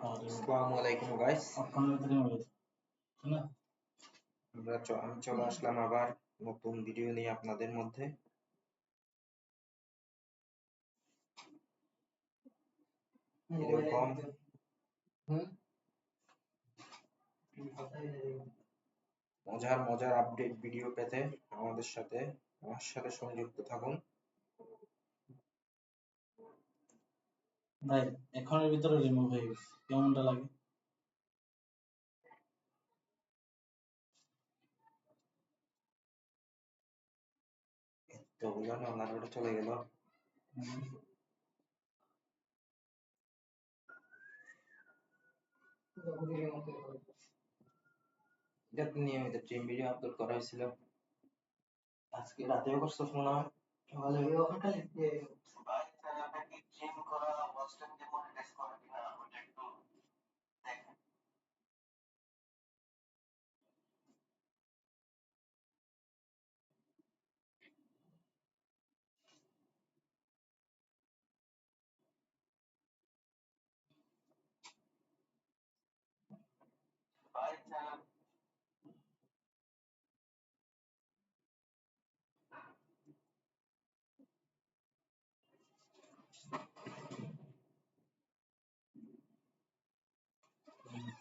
আসসালামু আলাইকুম গাইস আমরা আমি চলে আসলাম আবার নতুন ভিডিও নিয়ে আপনাদের মধ্যে। এরকম। মজার মজার আপডেট ভিডিও পেতে আমাদের সাথে আমার সাথে সংযুক্ত থাকুন। ভাই এখনের ভিতরে রিমুভ হয়ে গেছে। কেমনটা লাগে? তো বুঝলাম আপনার ওটা চলে গেল। হুম। এটা তো নিয়মিত ভিডিও আপলোড করা হয়েছিল। আজকে রাতেও করছ মনে হয়। সকালে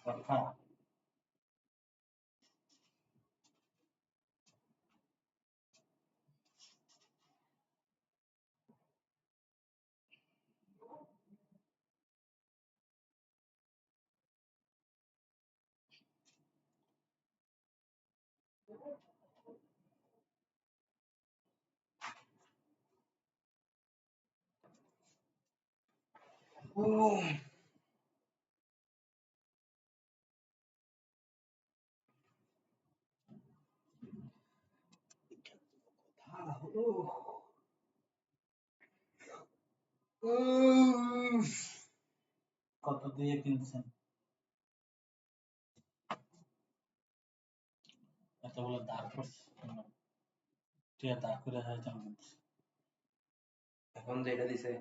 văn phòng Boom. কত দিয়ে কিনছেন? এত বলে দাঁড় করছে ঠিক আছে দাঁড় করে হয় এখন যেটা দিছে।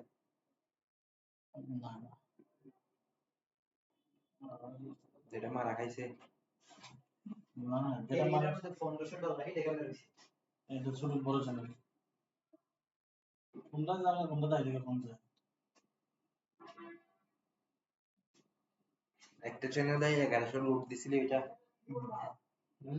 না না। যেটা মারা খাইছে। না না যেটা মানে এটা ছোট বড় চ্যানেল। কোনটা জানে কোনটা দায় থেকে কোন যায় একটা চ্যানেলে এগারোশো লুট দিছিল এটা হুম?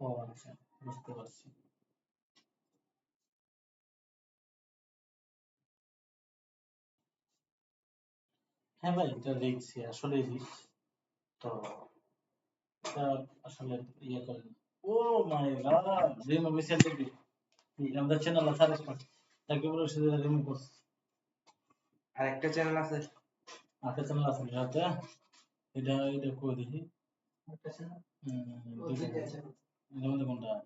ও আচ্ছা বুঝতে পারছি। হ্যাঁ ভাই এটা রিক্স আসলে রিক্স তো আসলে ইয়ে করেন। ও মাই গড রিমুভ মিসেল দেখবি আমাদের চ্যানেল আছে আরেকটা। তাকে বলে সেটা রিমুভ করছে। আর একটা চ্যানেল আছে। আরেকটা চ্যানেল আছে এটা এটা কই দেখি? হুম, দুইটা। এটার கவர்ந்து கொண்டார்